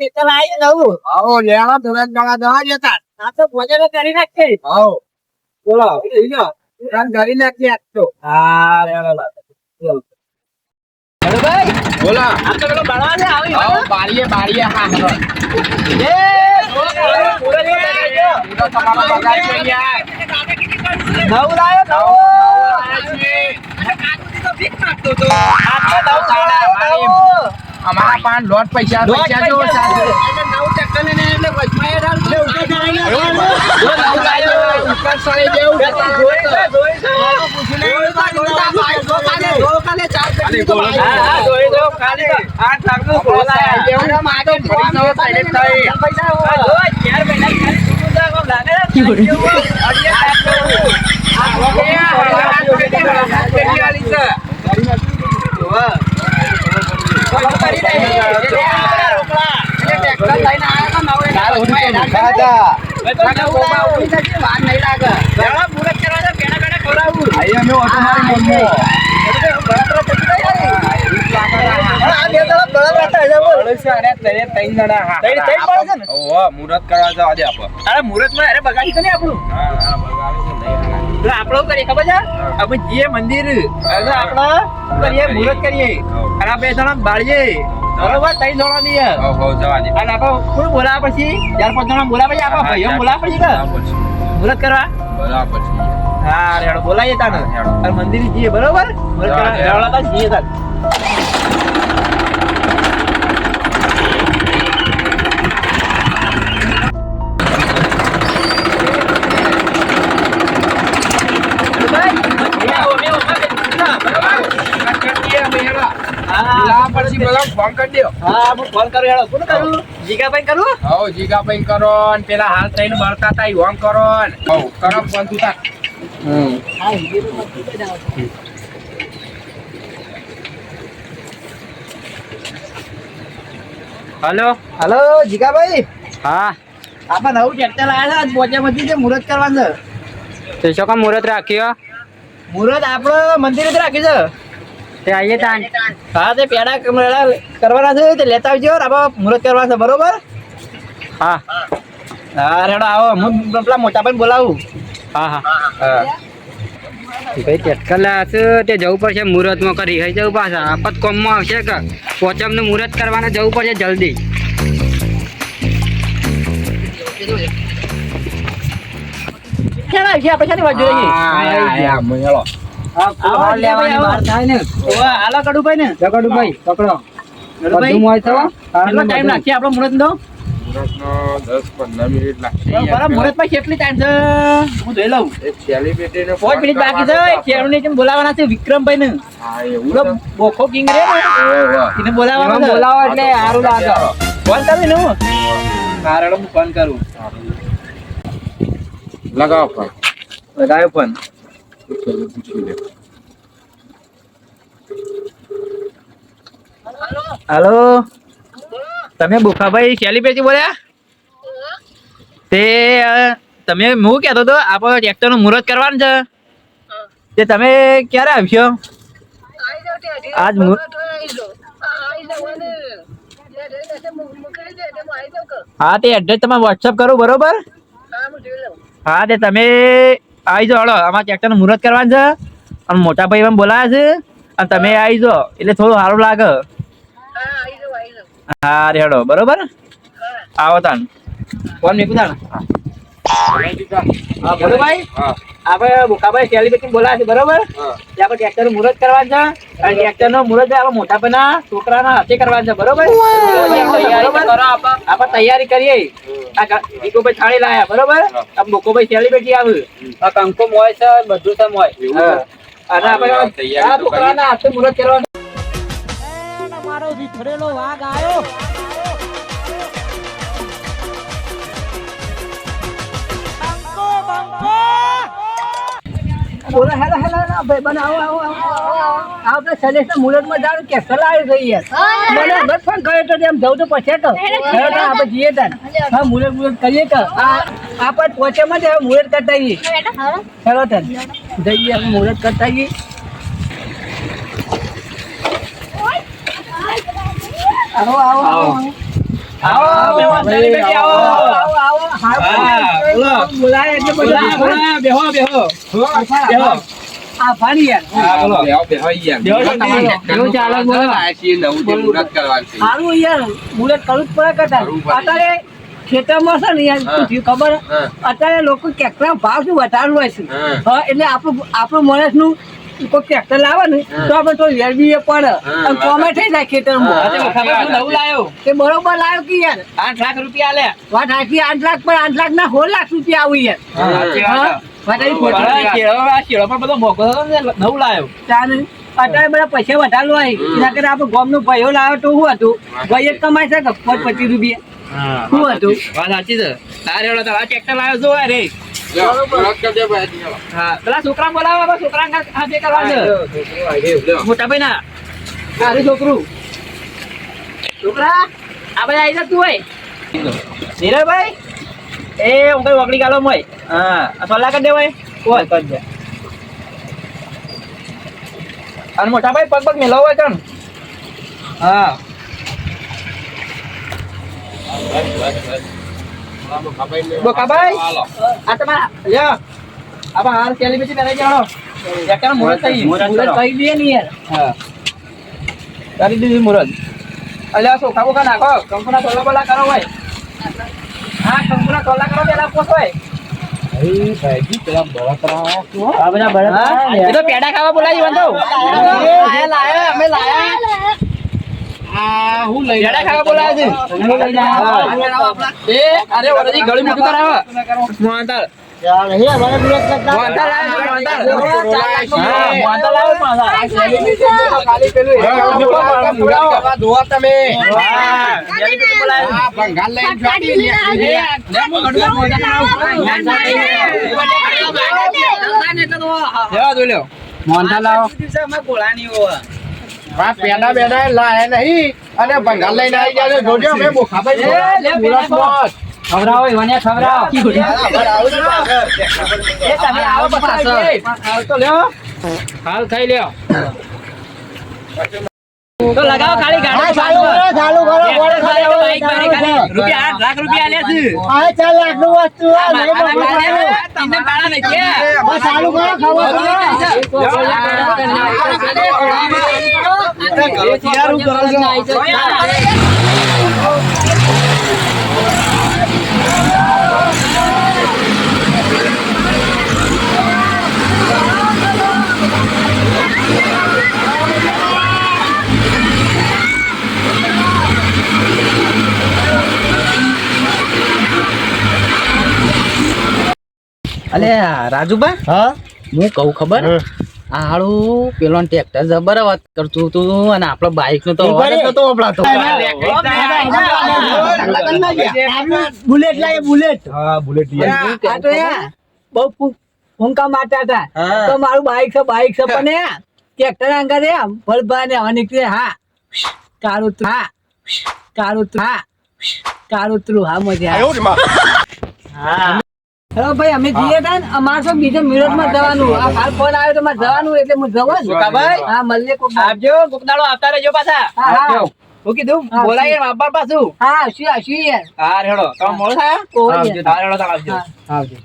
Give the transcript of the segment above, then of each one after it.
ખેતર આવી નવું આવો લેણો તમે ગળા દવા જતા આ તો ભોજન કરી નાખશે આવો બોલો કરી નાખી આજ તો હા ભાઈ બોલો આ તો પેલો ભણવા છે આવી આવો બારીએ બારીએ હા એ પૂરો આવજો. તો તમારો પગાર છે યાર નવું લાવ્યો નવું આ તો નવું લાવ્યો, નવું. અમારા પાંચ લોટ પૈસા દોઢ પૈસા જો સાથે એટલે વચમાં જો નવું સળી જોઈ જોઈ જોઈ તો. હા, ચાર તો લાખ તો તો લાગે. છે? મુહૂર્ત કરવા જવા દે આપણે. મુહૂર્તમાં અરે બગાડી તો નહીં આપણું. હા કરીએ ખબર છે અમે જઈએ મંદિર એટલે આપણે કરીએ મુહૂર્ત કરીએ અને બે જણા બાળીએ બરોબર ત્રણ જણા અને આપણે કોણ બોલાવે પછી ચાર પાંચ જણા બોલાવે પછી આપણા ભાઈઓ બોલાવા પછી કે મુહૂર્ત કરવા બરાબર હા રેડો બોલાવીએ તાને મંદિર જઈએ બરોબર મુહૂર્ત કરવા રેડો જઈએ તાન હા હું ફોન કરું હેડો કોને કરું? જીગાભાઈ કરું? હો જીગાભાઈ કરો ને પેલા હાલ થઈને બળતા તા ઓમ કરો ને હો કરો ફોન તું તાર હલો? હલો જીગાભાઈ? હા. આપણ નવું ટ્રેક્ટર લાવ્યા છે આજ પોચા છે મુહૂર્ત કરવાનું છે. તે શું કામ મુહૂર્ત રાખ્યો? મુહૂર્ત આપણે મંદિરે જ રાખ્યું છે. તે તાન હા તે પેડા કમરેલા કરવાના છે તે લેતા આવજો આપણે મુહૂર્ત કરવાના છે બરોબર હા હા રેડો આવો હું પેલા મોટા ભાઈ બોલાવું હા હા ભાઈ ટેટકર લાયા તે જવું પડશે મુહૂર્તમાં કરી હઈ જવું પાછા આપત કોમમાં આવશે કે પોચમનું મુહૂર્ત કરવાને જવું પડશે જલ્દી ક્યાં આવી છે આપણે શાની વાત જોઈએ છે ને હાલો કડુભાઈ ને. જગડું ભાઈ પકડો. બધું મોય થવા? કેટલો ટાઈમ લાગશે. આપણો મુહૂર્ત નો છે? છે છે? ને છે? ને? છે? ને લગાવો ફોન. લગાવ્યો ફોન. ચલો પૂછી લે હાલો. તમે બુખાભાઈ સેલિબ્રિટી બોલ્યા? તે તમે હું કહેતો હતો આપણે ટ્રેક્ટરનું મુહૂર્ત કરવાનું છે. તે તમે ક્યારે આવશો આજ હા, તે એડ્રેસ તમારે વોટ્સઅપ કરું બરોબર? હા, તે તમે આવી જાઓ હળો અમારે ટ્રેક્ટરનું મુહૂર્ત કરવાનું છે. અને મોટા ભાઈ પણ બોલાયા છે. અને તમે આવી જાઓ એટલે થોડું સારું લાગે. હા રેડો બરોબર? આવો તાન ફોન મેકું તાણ. હા. બોલો ભાઈ. હા. આપણે મુકાભાઈ સેલિબ્રિટી બોલાયા છે બરોબર? હા. તે આપણે ટ્રેક્ટરનું મુહૂર્ત કરવા છે. અને ટ્રેક્ટરનું મુહૂર્ત આપણે મોટા ભાઈના છોકરાના હાથે કરવાનું છે બરોબર? બરોબર. આપણે તૈયારી કરીએ. આ ગા- ભીખુભાઈ થાળી લાયા બરોબર? આ બોકોભાઈ સેલિબ્રિટી આવે. આ કંકો મોય છે બધું છે મોય? અને આપણે હા, તૈયારી આ તો છોકરાના હાથે મુહૂર્ત કરવાનું બોલો હેલો હેલો હેલો ભાઈ બન આવો આવો આવો આવો આપણે શૈલેષના મુહૂર્તમાં જાણ કે સલાહ યાર મને બસ ફોન કર્યો તો એમ જવું તો પછી તો. આપણે જઈએ તાન. હા મુહૂર્ત મુહૂર્ત કરીએ તો. આ આપણે પોચેમાં જ હવે મુહૂર્ત કરતા આવીએ. ચલો તાન. જઈએ આપણે મુહૂર્ત કરતા આવીએ. આવો આવો. આવો. આવો, આવો. આવો, આવો. હા, હા, બોલો. બોલાય એટલે બોલા, બોલા, બેહો, બેહો. બેહો. આ ભારી યાર હા, બોલો. બેહો, શાંતિ. કેવું ચાલે બોલો? સારું યાર મુરત કરવું જ પડે કદાચ અત્યારે ખેતરમાં છે ને યાર શું ખબર અત્યારે લોકો કેટલા ભાવ શું વધારવું હોય છે એટલે આપણું આપણું માણસનું કોઈ ટ્રેક્ટર લાવે ને તો આપણે તો વેરબી એ પડે. અને કોમે થઈ જાય ખેતર તે બરોબર લાવ્યો કે યાર? આઠ લાખ રૂપિયા લે. વાત આખી આઠ લાખ પર આઠ લાખ ના સોળ લાખ રૂપિયા આવું યાર. પણ ને અત્યારે બધા પૈસા વધારે હોય. એના કરતા આપણે ગામનો ભાઈઓ લાવ્યો તો શું હતું? ભાઈ જ કમાય છે પચીસ રૂપિયા. શું હતું? વાત સાચી છે. તારે એવડો તારા ટ્રેક્ટર લાવ્યો જો આ રે. હા. પેલા છોકરા બોલાવો છોકરા હાથે કરવા છે. મોટા ભાઈ ના તારું છોકરું. છોકરા આ બધા આવી જતું તું હોય નીરજભાઈ એ હું કઈ વકડી ગાલો મોય. હા. સલાહ સોલા કરી દેવાય કોઈ કરી દે. અને મોટા ભાઈ પગ પગ મેલો હોય કણ હા. બોકાભાઈ આ તમારા લ્યો. આ હાર સેલિબ્રિટી કરે જાણો ટ્રેક્ટર મુરત થઈ. મુહૂર્ત થઈ દે ને યાર. હા. કરી દીધી મુરત. અલ્યા સોખા બોખા નાખો. કંકુના ટોલા બોલા કરો ભાઈ હા કંકુના ટોલા કરો પેલા પોસ હોય. પેડા ખાવા બોલાવી લાયા લાયા. અમે લાયા પેડા ખાવા બોલાવે છે હા. એ અરે વરજી ગળી મોટું કરાવો મોહનતાળ મોહનતાળ લાવ્યો છે, મોહનતાળ. હા, મોહનતાળ લાવ્યો છે, મોહનતાળ. ખાલી પેલું એ જોવા તમે હા, સેલિબ્રિટી બોલાવે છે. ભંગાર લઈને એ, લે, મોહનતાળ, મોહનતાળ. લેવા દો, લ્યો. મોહનતાળ લાવો આ પેડા બેડા લાયા નહીં અને ભંગાર લઈને આવી ગયા જોજો મેં બોખાભાઈ. ખવડાવો ઈવોને ખવડાવો. આવું છે પાછળ. એ તમે આવો પાછા હાલ તો લ્યો. હાલ ખાઈ લ્યો. તો લગાવો ખાલી ગાડી. ચાલુ કરો ચાલુ કરો. બાઈક બારી ખાલી. રૂપિયા આઠ લાખ રૂપિયા આલ્યા છે. આ ચાર લાખનું વસ્તુ આ માથાના તમને ગાળા નહીં કે? ચાલુ કરો ખબર અલે રાજુબા હા હું કહું ખબર આ પેલો ટ્રેક્ટર જબર વાત કરતું હતું અને આપણો બાઈકનું તો નતો વપરાતો. બુલેટ લાય બુલેટ હા બુલેટ આ તો બહુ ફૂ- ફૂંકા મારતા હતા. તો મારું બાઈક છે બાઈક છે પણ ટ્રેક્ટર અંગા રે ભરભા ને હવે નીકળે. હા. કાળું હા. કાળું હા. કાળું હા મજા આવે. હેલો ભાઈ અમે જઈએ તા ને અમારે તો બીજો મિરટમાં જવાનું. આ કાલ ફોન આવ્યો તો મારે જવાનું એટલે હું જવું ભાઈ? હા મળીએ કોક આપજો કોકદાડો આવતા રહેજો પાછા. હા, હા. હું કીધું બોલાય વાપર પાછું. હા આવશું આવશું યાર. હા રેડો તમે મોડો થાય? આવજો, હા, રેડો આવજો. આવજો.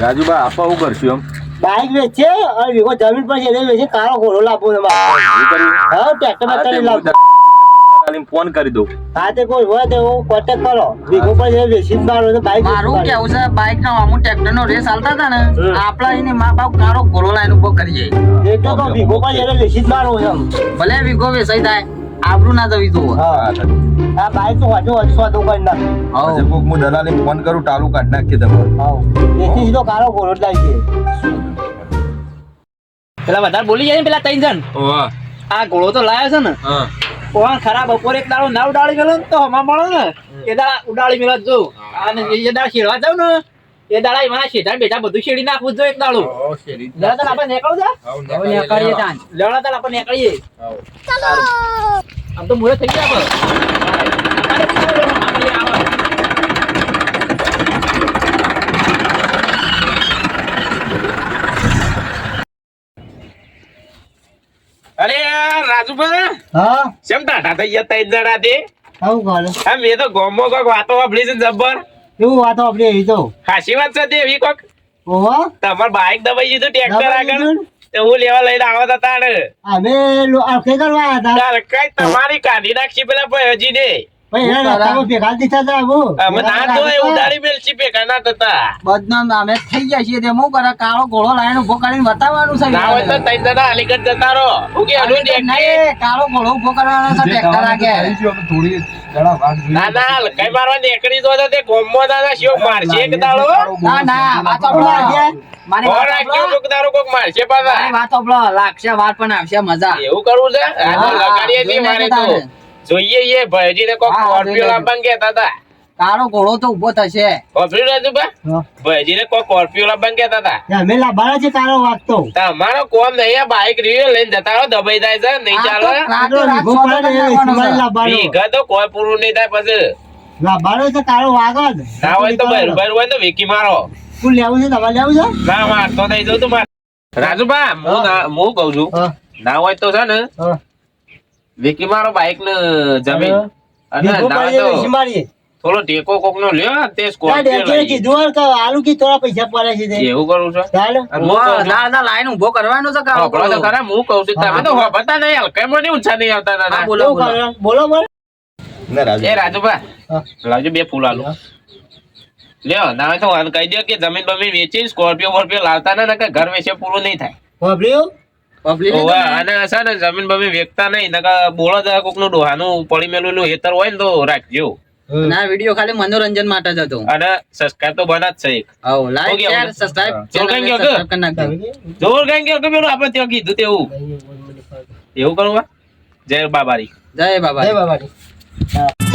રાજુભાઈ આપવા હું કરશું એમ? બાઈક વેચે અને જમીન પર છે વેચે કાળો ઘોડો લાવવો તમારે હા ટ્રેક્ટરમાં બેક્ટર હું ફોન કરી દઉં. હા તે કોઈ હોય તો કોન્ટેક્ટ કરો. વીઘો પર જ મારો તો બાઈક મારું કેવું છે બાઈક નો અમુક ટ્રેક્ટર નો રેસ હાલતા હતા ને આપણા એને મા બાપ કારો ઘોડો લાઈન ઊભો કરી જાય એ તો વીઘો પર એને વેચી જ મારો એમ. ભલે વીઘો વેચાઈ થાય આબરું ના જવી હા. આ બાઈક તો હજુ હજુ સ્વાદો કરી નાખ કોક હું દલાલે ફોન કરું તાલું કાઢ નાખીએ તમારે. હા વેચી સીધો કારો ઘોડો જ લાવી છે. પેલા વધારે બોલી જાય ને પેલા ત્રણ જણ. આ ઘોડો તો લાયો છે ને. હા. કોણ ખરા બપોરે એક દાડો ના ઉડાડી મેલો ને તો હમા મળો ને એ દાડા ઉડાડી મેલો જો અને એ દાડા શેડવા જાવ ને એ દાડા એમાં શેઠા બેઠા બધું શેડી નાખવું જો એક દાડો. ઓ તાલ આપણે નીકળું જા નીકળીએ તાન. લેવડા તાલ આપણે નીકળીએ. આમ તો મુહૂર્ત થઈ ગયા આપણે અરે રાજુભાઈ? હા? કેમ ટાટા થઈ ગયા ત્રણ જણા તે આવું કરો. હા મેં તો ગોમો કોક વાતો વાપરી છે જબ્બર. એવું વાતો આપણે એવી તો? હાચી વાત છે તે એવી કોક? ઓહો. તમાર બાઈક દબાઈ દીધું ટ્રેક્ટર આગળ? હું લેવા લઈને આવતા હતા ને. અમે કરવા હતા. તમારી કાઢી નાખી પેલા ભાઈ એના રસ્તામાં ભેગા દીધા હતા હું? અમે ના તો એ ઉડાડી મેલસી ભેગા ના બદનામ અમે થઈ ગયા છીએ તે હું કરે? કાળો ઘોડો લાવીને ઊભો કરીને બતાવવાનું છે ના હોય તો ત્રણ જણા અલીગઢ જતા રહો. હું કે હલુ કાળો ઘોડો ઊભો કરવાનો છે ટ્રેક્ટર આગળ ના ના કઈ મારવા નીકળી તો તે ગોમો દાદા શિવ મારશે એક દાડો ના ના વાત લાગશે વાર પણ આવશે મજા. એવું કરવું છે? લગાડીએ મારે તો. જોઈએ એ ભયજી ને કોક સ્કોર્પિયો. લાવવાનું કહેતા હતા. તારો ઘોડો તો ઊભો થશે. વાપર્યું રાજુ બા. ભયજી કોક સ્કોર્પિયો લાવવાનું કહેતા હતા. અમે લાભાડા છે તારો વાગતો તમારો કોમ નહીં આ બાઈક રીવ્યુ લઈને જતા રહો દબાઈ જાય છે નહીં ચાલે. વીઘા તો કોઈ પૂરું નહીં થાય પછી. લાભાડો છે વાગો જ. ના હોય તો બરોબર હોય તો વિકી મારો. તું લેવું છે તમારે લેવું છે? ના મારતો નહીં જો તું માર. રાજુબા હું ના હું કઉ છું. ના હોય તો છે ને. વિકી મારો બાઈક ને જમીન. અને. થોડો ટેકો કોક નો લ્યો તે સ્કોર્પિયો કીધું કે આલુ કી થોડા પૈસા પડે છે. એવું કરું છું? ના ના લાઈન ઊભો કરવાનો છે તો હું કહું તમે તો હોભળતા નહીં હલકાઈ મને ઊંચા નહીં આવતા ના બોલો બોલો. બોલો બોલો. રાજુ. એ રાજુભા લાવજો બે ફૂલ આલુ. લ્યો ના તો કહી દો કે જમીન બમીન વેચી સ્કોર્પિયો વોર્પિયો લાવતા ના કે ઘર વેચે પૂરું નહીં થાય. અને છે ને જમીન બમીન વેચતા નહીં નકર બોલો જ કોકનું ડોહાનું પડી મેલું હેતર હોય ને તો રાખજો. ના વીડિયો ખાલી મનોરંજન માટે જ હતો. અને સબસ્ક્રાઇબ તો બના જ છે એક. હવ લાઈક શેર સબસ્ક્રાઇબ જોર ચેનલ ગયો જોર કઈ ગયો કે પેલું? આપણે ત્યાં કીધું તેવું. એવું કરવા જય બાબારી. જય બાબા જય બાબાજી. હા.